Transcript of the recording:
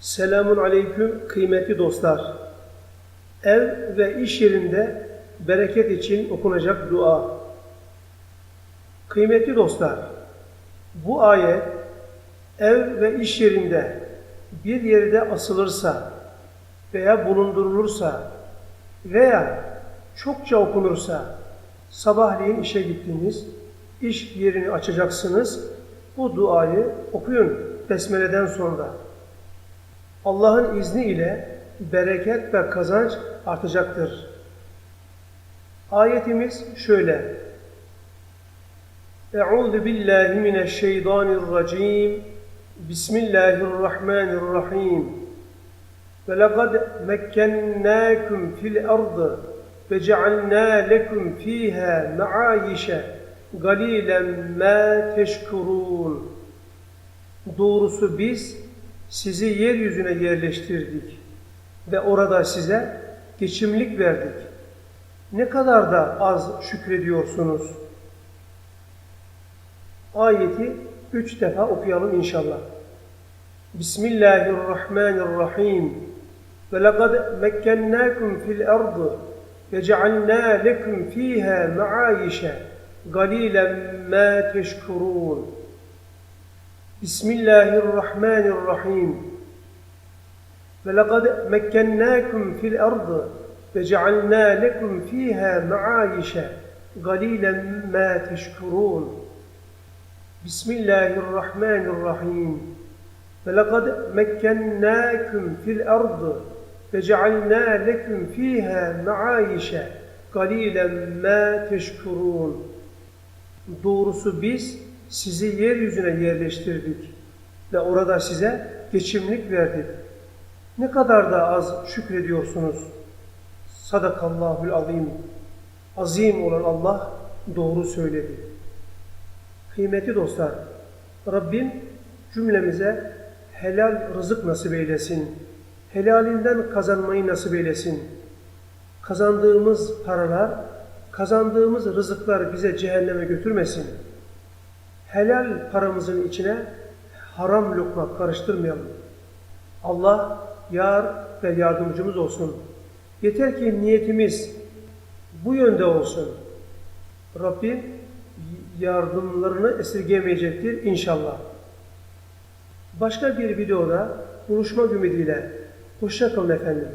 Selamun aleyküm kıymetli dostlar. Ev ve iş yerinde bereket için okunacak dua. Kıymetli dostlar, bu ayet ev ve iş yerinde bir yerde asılırsa veya bulundurulursa veya çokça okunursa sabahleyin işe gittiniz, iş yerini açacaksınız, bu duayı okuyun Besmele'den sonra. Allah'ın izni ile bereket ve kazanç artacaktır. Ayetimiz şöyle. Euzu billahi mineşşeytanirracim. Bismillahirrahmanirrahim. Ve lekad mekkennakum fil ardı ve cealna lekum fiha maayişe galilen ma teşkurun. Doğrusu biz sizi yeryüzüne yerleştirdik ve orada size geçimlik verdik. Ne kadar da az şükrediyorsunuz. Ayeti üç defa okuyalım inşallah. Bismillahirrahmanirrahim. Ve lekad mekkennakum fil ardı ve cealna lekum fiha maayişe galilen ma teşkurun. Bismillahirrahmanirrahim. Ve lekad mekkennakum fil ardı ve cealna lekum fiha maayişe galilen ma teşkurun. Bismillahirrahmanirrahim. Ve lekad mekkennakum fil ardı ve cealna lekum fiha maayişe galilen ma teşkurun. Doğrusu biz sizi yeryüzüne yerleştirdik ve orada size geçimlik verdik. Ne kadar da az şükrediyorsunuz. Sadakallahül azim. Azim olan Allah doğru söyledi. Kıymetli dostlar, Rabbim cümlemize helal rızık nasip eylesin. Helalinden kazanmayı nasip eylesin. Kazandığımız paralar, kazandığımız rızıklar bize cehenneme götürmesin. Helal paramızın içine haram lokma karıştırmayalım. Allah yar ve yardımcımız olsun. Yeter ki niyetimiz bu yönde olsun. Rabbim yardımlarını esirgemeyecektir inşallah. Başka bir videoda buluşmak ümidiyle. Hoşça kalın efendim.